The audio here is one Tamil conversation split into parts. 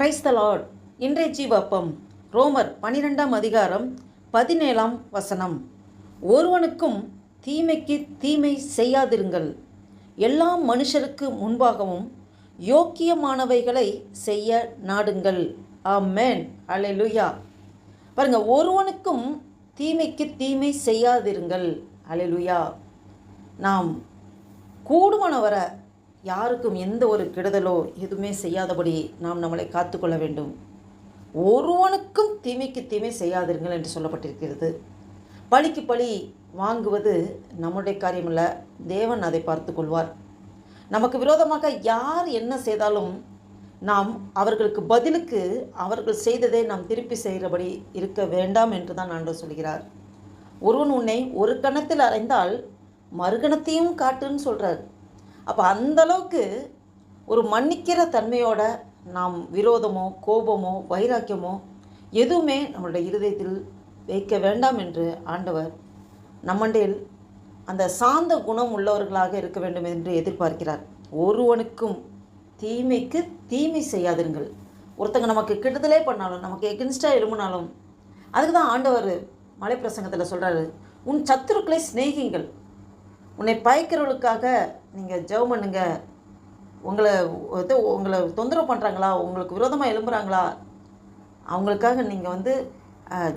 பிரைஸ் இன்றைய ஜீவப்பம். ரோமர் பனிரெண்டாம் அதிகாரம் பதினேழாம் வசனம். ஒருவனுக்கும் தீமைக்கு தீமை செய்யாதிருங்கள். எல்லா மனுஷருக்கு முன்பாகவும் யோக்கியமானவைகளை செய்ய நாடுங்கள். ஆமென். லுயா பாருங்க ஒருவனுக்கும் தீமைக்கு தீமை செய்யாதிருங்கள். அல்லேலூயா நாம் கூடுவனவரை வர யாருக்கும் எந்த ஒரு கெடுதலோ எதுவுமே செய்யாதபடி நாம் நம்மளை காத்துக்கொள்ள வேண்டும். ஒருவனுக்கும் தீமைக்கு தீமை செய்யாதிருங்கள் என்று சொல்லப்பட்டிருக்கிறது. பழிக்கு பழி வாங்குவது நம்முடைய காரியமல்ல தேவன் அதை பார்த்து கொள்வார். நமக்கு விரோதமாக யார் என்ன செய்தாலும் நாம் அவர்களுக்கு பதிலுக்கு அவர்கள் செய்ததை நாம் திருப்பி செய்கிறபடி இருக்க வேண்டாம் என்று தான் ஆண்டவர் சொல்கிறார். ஒருவன் உன்னை ஒரு கணத்தில் அறைந்தால் மறுகணத்தையும் காட்டுன்னு சொல்கிறார் அப்போ அந்த அளவுக்கு ஒரு மன்னிக்கிற தன்மையோட நாம் விரோதமோ கோபமோ வைராக்கியமோ எதுவுமே நம்மளுடைய இருதயத்தில் வைக்க வேண்டாம் என்று ஆண்டவர் நம்மண்டில் அந்த சாந்த குணம் உள்ளவர்களாக இருக்க வேண்டும் என்று எதிர்பார்க்கிறார். ஒருவனுக்கும் தீமைக்கு தீமை செய்யாதிருங்கள். ஒருத்தங்க நமக்கு கெடுதலே பண்ணாலும் நமக்கு எகென்ஸ்டாக எழும்பினாலும் அதுக்கு தான் ஆண்டவர் மலை பிரசங்கத்தில் சொல்கிறாரு உன் சத்துருக்களை சிநேகிங்கள் உன்னை பயக்கிறவளுக்காக நீங்கள் ஜெபம் பண்ணுங்க. உங்களை இது உங்களை தொந்தரவு பண்ணுறாங்களா உங்களுக்கு விரோதமாக எழும்புறாங்களா? அவங்களுக்காக நீங்கள் வந்து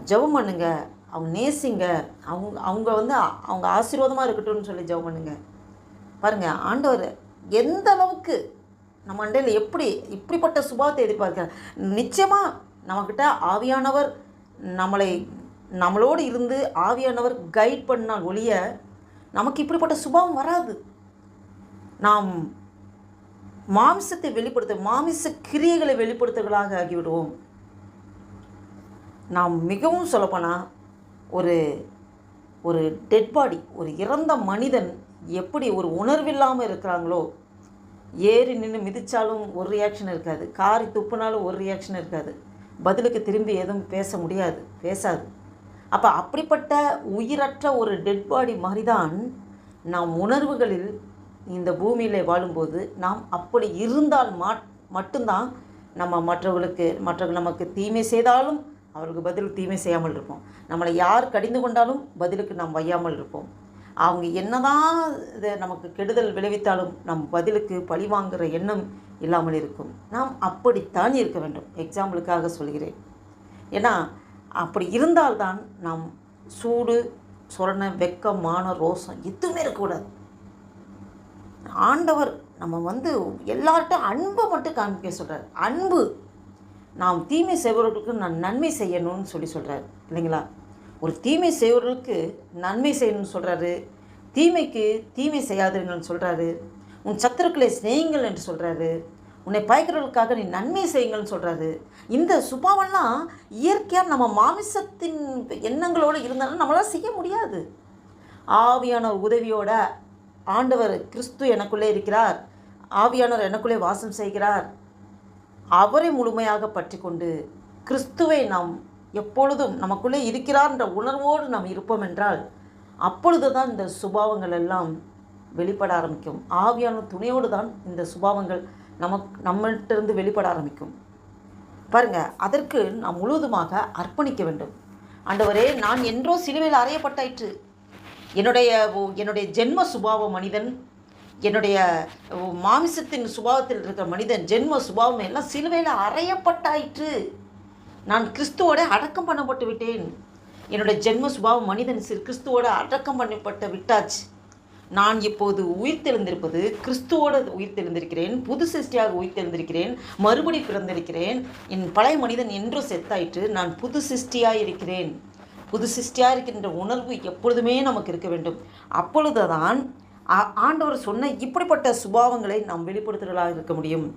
ஜெபம் பண்ணுங்க. அவங்க நேசிங்க. அவங்க அவங்க வந்து அவங்க ஆசீர்வாதமாக இருக்கட்டும்னு சொல்லி ஜெபம் பண்ணுங்க. பாருங்கள் ஆண்டவர் எந்த அளவுக்கு நம்ம அண்டையில் எப்படி இப்படிப்பட்ட சுபாவத்தை எதிர்பார்க்கிறார். நிச்சயமாக நம்மக்கிட்ட ஆவியானவர் நம்மளை நம்மளோடு இருந்து ஆவியானவர் கைட் பண்ணால் ஒழிய நமக்கு இப்படிப்பட்ட சுபாவம் வராது. நாம் மாமிசத்தை வெளிப்படுத்த மாமிச கிரியைகளை வெளிப்படுத்துகளாக ஆகிவிடுவோம். நாம் மிகவும் சொல்லப்போனால் ஒரு ஒரு டெட் பாடி ஒரு இறந்த மனிதன் எப்படி ஒரு உணர்வில்லாமல் இருக்கிறாங்களோ ஏறி நின்று மிதித்தாலும் ஒரு ரியாக்ஷன் இருக்காது. காரி துப்புனாலும் ஒரு ரியாக்ஷன் இருக்காது. பதிலுக்கு திரும்பி எதுவும் பேச முடியாது பேசாது. அப்போ அப்படிப்பட்ட உயிரற்ற ஒரு டெட் பாடி மாதிரி தான் நாம் உணர்வுகளில் இந்த பூமியில் வாழும்போது நாம் அப்படி இருந்தால் மாட் மட்டும்தான் நம்ம மற்றவர்களுக்கு மற்றவர்கள் நமக்கு தீமை செய்தாலும் அவர்களுக்கு பதில் தீமை செய்யாமல் இருப்போம். நம்மளை யார் கடிந்து கொண்டாலும் பதிலுக்கு நாம் வையாமல் இருப்போம். அவங்க என்னதான் இதை நமக்கு கெடுதல் விளைவித்தாலும் நம் பதிலுக்கு பழி வாங்குகிற எண்ணம் இல்லாமல் இருக்கும். நாம் அப்படித்தான் இருக்க வேண்டும். எக்ஸாம்பிளுக்காக சொல்கிறேன். ஏன்னா அப்படி இருந்தால்தான் நாம் சூடு சொரண வெக்கமான மான ரோசம் எதுவுமே இருக்கக்கூடாது. ஆண்டவர் நம்ம வந்து எல்லார்ட்டும் அன்பை மட்டும் காமிக்க சொல்கிறார் அன்பு. நாம் தீமை செய்வர்களுக்கு நான் நன்மை செய்யணும்னு சொல்லி சொல்கிறார் இல்லைங்களா? ஒரு தீமை செய்வர்களுக்கு நன்மை செய்யணும்னு சொல்கிறாரு தீமைக்கு தீமை செய்யாதீங்கன்னு சொல்கிறாரு உன் சத்துருக்களை சிநேகிங்கள் என்று சொல்கிறாரு உன்னை பயக்கிறவர்களுக்காக நீ நன்மை செய்யுங்கள்னு சொல்கிறாரு இந்த சுபாவம்லாம் இயற்கையாக நம்ம மாமிசத்தின் எண்ணங்களோடு இருந்தாலும் நம்மளால் செய்ய முடியாது. ஆவியான உதவியோட ஆண்டவர் கிறிஸ்து எனக்குள்ளே இருக்கிறார். ஆவியானவர் எனக்குள்ளே வாசம் செய்கிறார். அவரை முழுமையாக பற்றி கொண்டு கிறிஸ்துவை நாம் எப்பொழுதும் நமக்குள்ளே இருக்கிறார் என்ற உணர்வோடு நாம் இருப்போம் என்றால் அப்பொழுது தான் இந்த சுபாவங்கள் எல்லாம் வெளிப்பட ஆரம்பிக்கும். ஆவியான துணையோடு தான் இந்த சுபாவங்கள் நமக்கு நம்மள்கிட்டருந்து வெளிப்பட ஆரம்பிக்கும். பாருங்க அதற்கு நாம் முழுவதுமாக அர்ப்பணிக்க வேண்டும். ஆண்டவரே நான் என்றோ சிலுவையில் அறையப்பட்டாயிற்று. என்னுடைய என்னுடைய ஜென்ம சுபாவ மனிதன் என்னுடைய மாமிசத்தின் சுபாவத்தில் இருக்கிற மனிதன் ஜென்ம சுபாவம் எல்லாம் சிலுவையில் அறையப்பட்டாயிற்று. நான் கிறிஸ்துவோட அடக்கம் பண்ணப்பட்டு விட்டேன். என்னுடைய ஜென்ம சுபாவம் மனிதன் சிறு கிறிஸ்துவோட அடக்கம் பண்ணப்பட்ட விட்டாச்சு. நான் இப்போது உயிர்த்தெழுந்திருப்பது கிறிஸ்துவோடு உயிர்த்தெழுந்திருக்கிறேன் புது சிருஷ்டியாக உயிர்த்தெழுந்திருக்கிறேன் மறுபடி பிறந்திருக்கிறேன் என் பழைய மனிதன் என்றும் செத்தாயிற்று நான் புது சிருஷ்டியாக இருக்கிறேன் புது சிருஷ்டியாக இருக்கின்ற உணர்வு எப்பொழுதுமே நமக்கு இருக்க வேண்டும். அப்பொழுதுதான் ஆ- ஆண்டவர் சொன்ன இப்படிப்பட்ட சுபாவங்களை நாம் வெளிப்படுத்துதலாக இருக்க முடியும்.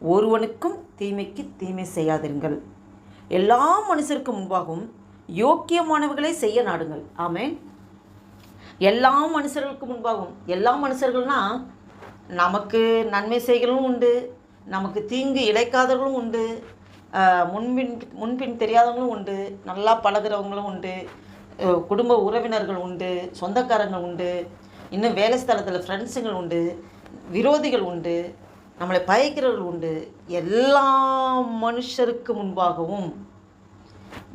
ஒருவனுக்கும் தீமைக்கு தீமை செய்யாதிருங்கள். எல்லா மனுஷருக்கும் முன்பாகவும் யோக்கியமானவர்களை செய்ய நாடுங்கள். ஆமேன். எல்லா மனுஷர்களுக்கு முன்பாகவும் எல்லா மனுஷர்கள்னா நமக்கு நன்மை செய்களும் உண்டு நமக்கு தீங்கு இழைக்காதவர்களும் உண்டு முன்பின் முன்பின் தெரியாதவங்களும் உண்டு நல்லா பழகுறவங்களும் உண்டு குடும்ப உறவினர்கள் உண்டு சொந்தக்காரங்க உண்டு இன்னும் வேலை ஸ்தலத்தில் ஃப்ரெண்ட்ஸுங்கள் உண்டு விரோதிகள் உண்டு நம்மளை பயக்கிறவர்கள் உண்டு எல்லா மனுஷருக்கு முன்பாகவும்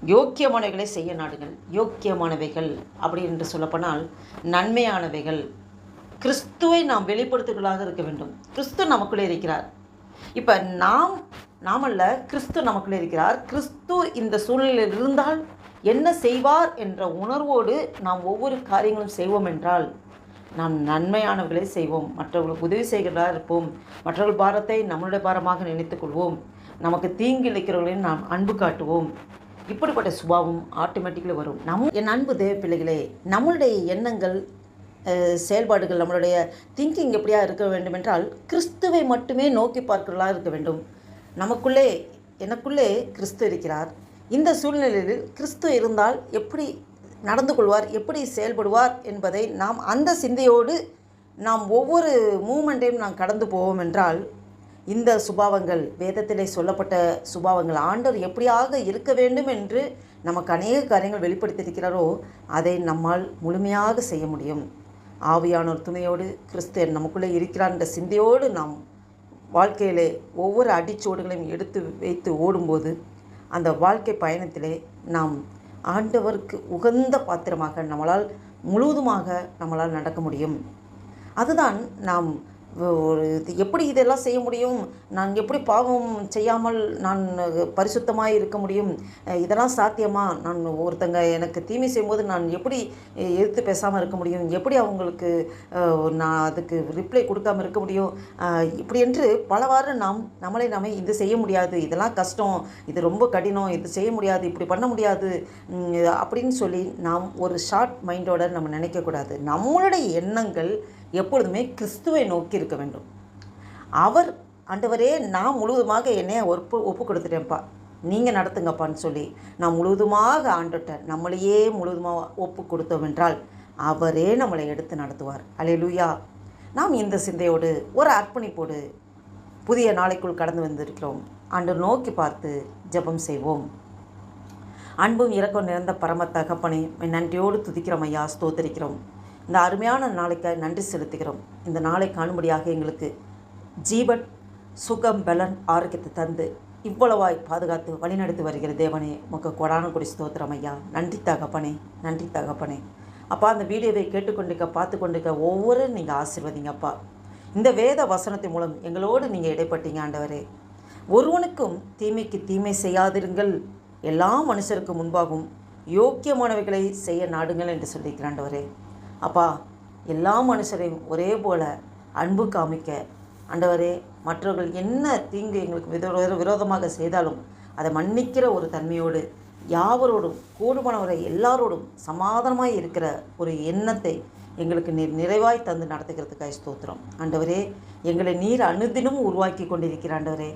யோக்கியமானவைகளை செய்ய நாடுங்கள் யோக்கியமானவைகள் அப்படி என்று சொல்லப்போனால் நன்மையானவைகள். கிறிஸ்துவை நாம் வெளிப்படுத்துகளாக இருக்க வேண்டும். கிறிஸ்து நமக்குள்ளே இருக்கிறார். இப்போ நாம் நாமல்ல கிறிஸ்து நமக்குள்ளே இருக்கிறார். கிறிஸ்து இந்த சூழ்நிலையில் இருந்தால் என்ன செய்வார் என்ற உணர்வோடு நாம் ஒவ்வொரு காரியங்களும் செய்வோம் என்றால் நாம் நன்மையானவர்களை செய்வோம். மற்றவர்களுக்கு உதவி செய்கிறதா இருப்போம். மற்றவர்கள் பாரத்தை நம்மளுடைய பாரமாக நினைத்துக் கொள்வோம். நமக்கு தீங்கு இழைக்கிறவர்களையும் நாம் அன்பு காட்டுவோம். இப்படிப்பட்ட சுபாவம் ஆட்டோமேட்டிக்கலி வரும். நம் என் அன்பு தேவ பிள்ளைகளே நம்மளுடைய எண்ணங்கள் செயல்பாடுகள் நம்மளுடைய திங்கிங் எப்படியா இருக்க வேண்டும் என்றால் கிறிஸ்துவை மட்டுமே நோக்கி பார்க்கிறதா இருக்க வேண்டும். நமக்குள்ளே எனக்குள்ளே கிறிஸ்து இருக்கிறார். இந்த சூழ்நிலையில் கிறிஸ்து இருந்தால் எப்படி நடந்து கொள்வார் எப்படி செயல்படுவார் என்பதை நாம் அந்த சிந்தையோடு நாம் ஒவ்வொரு மூமெண்ட்டையும் நாம் கடந்து போவோம் என்றால் இந்த சுபாவங்கள் வேதத்திலே சொல்லப்பட்ட சுபாவங்கள் ஆண்டவர் எப்படியாக இருக்க வேண்டும் என்று நமக்கு அநேக காரியங்கள் வெளிப்படுத்தியிருக்கிறாரோ அதை நம்மால் முழுமையாக செய்ய முடியும். ஆவியானோர் துணையோடு கிறிஸ்தன் நமக்குள்ளே இருக்கிறார் என்ற சிந்தையோடு நாம் வாழ்க்கையிலே ஒவ்வொரு அடிச்சோடுகளையும் எடுத்து வைத்து ஓடும்போது அந்த வாழ்க்கை பயணத்திலே நாம் ஆண்டவருக்கு உகந்த பாத்திரமாக நம்மளால் முழுவதுமாக நம்மளால் நடக்க முடியும். அதுதான் நாம் ஒரு இது எப்படி இதெல்லாம் செய்ய முடியும்? நான் எப்படி பாவம் செய்யாமல் நான் பரிசுத்தமாக இருக்க முடியும்? இதெல்லாம் சாத்தியமா? நான் ஒருத்தங்க எனக்கு தீமை செய்யும்போது நான் எப்படி எதிர்த்து பேசாமல் இருக்க முடியும்? எப்படி அவங்களுக்கு நான் அதுக்கு ரிப்ளை கொடுக்காம இருக்க முடியும்? இப்படி என்று பலவாறு நாம் நம்மளை நாம இது செய்ய முடியாது. இதெல்லாம் கஷ்டம். இது ரொம்ப கடினம். இது செய்ய முடியாது. இப்படி பண்ண முடியாது. அப்படின்னு சொல்லி நாம் ஒரு ஷார்ட் மைண்டோட நம்ம நினைக்கக்கூடாது நம்மளுடைய எண்ணங்கள் எப்பொழுதுமே கிறிஸ்துவை நோக்கி இருக்க வேண்டும். அவர் ஆண்டவரே நான் முழுவதுமாக என்னை ஒப்பு ஒப்பு கொடுத்துட்டேன்ப்பா. நீங்கள் நடத்துங்கப்பான்னு சொல்லி நான் முழுவதுமாக ஆண்டுட்ட நம்மளையே முழுவதுமாக ஒப்பு கொடுத்தோம் என்றால் அவரே நம்மளை எடுத்து நடத்துவார். அல்லேலூயா நாம் இந்த சிந்தையோடு ஒரு அர்ப்பணிப்போடு புதிய நாளைக்குள் கடந்து வந்திருக்கிறோம். அன்று நோக்கி பார்த்து ஜெபம் செய்வோம். அன்பும் இறக்கம் நிறைந்த பரம தகப்பனை நன்றியோடு துதிக்கிறோம் ஐயா ஸ்தோத்தரிக்கிறோம். இந்த அருமையான நாளைக்காய் நன்றி செலுத்துகிறோம். இந்த நாளை காணும்படியாக எங்களுக்கு ஜீவன் சுகம் பலன் ஆரோக்கியத்தை தந்து இவ்வளவாய் பாதுகாத்து வழிநடத்தி வருகிற தேவனே உமக்கு கொடான குடி ஸ்தோத்திரம் ஐயா. நன்றி தகப்பனே நன்றி தகப்பனே. அப்பா அந்த வீடியோவை கேட்டுக்கொண்டிருக்க பார்த்து கொண்டிருக்க ஒவ்வொரு நீங்கள் ஆசிர்வதிங்கப்பா இந்த வேத வசனத்தின் மூலம் எங்களோடு நீங்கள் இடைப்பட்டீங்க ஆண்டவரே. ஒருவனுக்கும் தீமைக்கு தீமை செய்யாதிருங்கள். எல்லா மனுஷருக்கு முன்பாகவும் யோக்கியமானவைகளை செய்ய நாடுங்கள் என்று சொல்லியிருக்கிறாண்டவரே அப்பா எல்லா மனுஷரையும் ஒரே போல அன்பு காமிக்க ஆண்டவரே மற்றவர்கள் என்ன தீங்கு எங்களுக்கு விதோ விரோதமாக செய்தாலும் அதை மன்னிக்கிற ஒரு தன்மையோடு யாவரோடும் கூடுமானவரை எல்லாரோடும் சமாதானமாக இருக்கிற ஒரு எண்ணத்தை எங்களுக்கு நீர் நிறைவாய் தந்து நடத்துகிறதுக்காக ஸ்தோத்திரம். ஆண்டவரே எங்களை நீர் அனுதினமும் உருவாக்கி கொண்டிருக்கிற ஆண்டவரே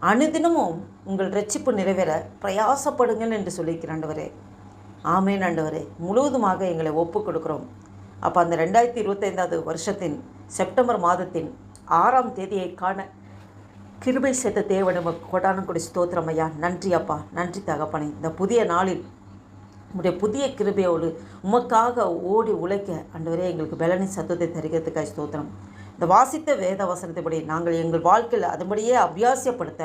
அனுதினமும் உங்கள் ரட்சிப்பு நிறைவேற பிரயாசப்படுங்கள் என்று சொல்லியிருக்கிற ஆண்டவரே. ஆமேன் ஆண்டவரே. முழுவதுமாக எங்களை ஒப்பு கொடுக்குறோம் அப்போ அந்த ரெண்டாயிரத்தி இருபத்தைந்தாவது வருஷத்தின் செப்டம்பர் மாதத்தின் ஆறாம் தேதியை காண கிருபை சேர்த்த தேவன் உமக்கு கொடானம் ஸ்தோத்திரம் ஐயா. நன்றி அப்பா. நன்றி தகப்பனை. இந்த புதிய நாளில் உங்களுடைய புதிய கிருபையோடு உமக்காக ஓடி உழைக்க அன்றுவரே எங்களுக்கு பலனை சத்துவத்தை தருகிறதுக்காக ஸ்தோத்திரம். இந்த வாசித்த வேத வசனத்தைப்படி நாங்கள் எங்கள் வாழ்க்கையில் அதுபடியே அபியாசியப்படுத்த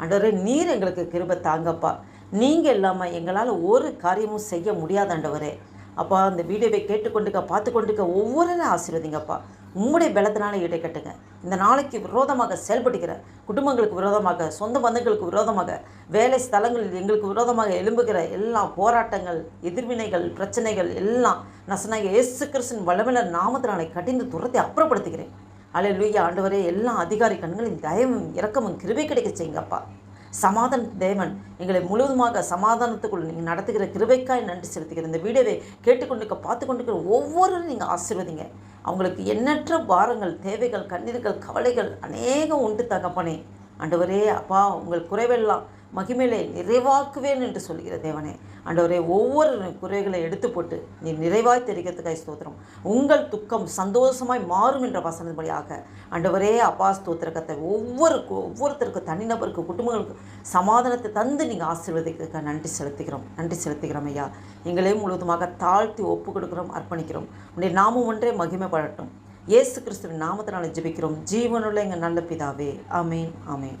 அன்றவரே நீர் எங்களுக்கு கிருபை தாங்கப்பா. நீங்கள் இல்லாமல் எங்களால் ஒரு காரியமும் செய்ய முடியாத ஆண்டவரே அப்பா அந்த வீடியோவை கேட்டுக்கொண்டுக்க பார்த்து கொண்டுக்க ஒவ்வொரு ஆசீர்வதிங்கப்பா. உம்முடைய பலத்தினால ஈடை கட்டுங்க. இந்த நாளைக்கு விரோதமாக செயல்படுகிற குடும்பங்களுக்கு விரோதமாக சொந்த பந்தங்களுக்கு விரோதமாக வேலை ஸ்தலங்களில் எங்களுக்கு விரோதமாக எழும்புகிற எல்லா போராட்டங்கள் எதிர்வினைகள் பிரச்சனைகள் எல்லாம் நசனாக இயேசு கிறிஸ்தன் வல்லமையில நாமத்தினாலே கடிந்து துரத்தை அப்புறப்படுத்துகிறேன். அல்லேலூயா ஆண்டவரே எல்லா அதிகாரி கண்களின் தயவும் இரக்கமும் கிருபை கிடைக்க செய்யுங்கப்பா. சமாதான தேவன் எங்களை முழுவதுமாக சமாதானத்துக்குள் நீங்கள் நடத்துகிற கிருபைக்காய் நன்றி செலுத்துகிற இந்த வீடியோவை கேட்டுக்கொண்டிருக்க பார்த்து கொண்டிருக்கிற ஒவ்வொருவரும் நீங்கள் ஆசீர்வதிங்க. அவங்களுக்கு எண்ணற்ற பாரங்கள் தேவைகள் கண்ணீர்கள் கவலைகள் அநேகம் உண்டு தகப்பனே. ஆண்டவரே அப்பா உங்கள் குறைவெல்லாம் மகிமையிலே நிறைவாக்குவேன் என்று சொல்கிற தேவனே. ஆண்டவரே ஒவ்வொரு குறைகளை எடுத்து போட்டு நீ நிறைவாய் தெரிகிறதுக்காய் ஸ்தோத்திரம். உங்கள் துக்கம் சந்தோஷமாய் மாறும் என்ற வசனப்படியாக ஆண்டவரே அப்பா ஸ்தோத்திரக்கத்தை ஒவ்வொரு ஒவ்வொருத்தருக்கு தனிநபருக்கு குடும்பங்களுக்கு சமாதானத்தை தந்து நீங்கள் ஆசீர்வதிக்கிறதுக்காக நன்றி செலுத்துகிறோம். நன்றி செலுத்துகிறோம் ஐயா. எங்களையும் முழுவதுமாக தாழ்த்தி ஒப்பு கொடுக்குறோம் அர்ப்பணிக்கிறோம். உடைய நாமம் ஒன்றே மகிமைப்படட்டும் இயேசு கிறிஸ்துவின் நாமத்தினால ஜெபிக்கிறோம். ஜீவனுள்ள எங்கள் நல்ல பிதாவே. அமேன் அமேன்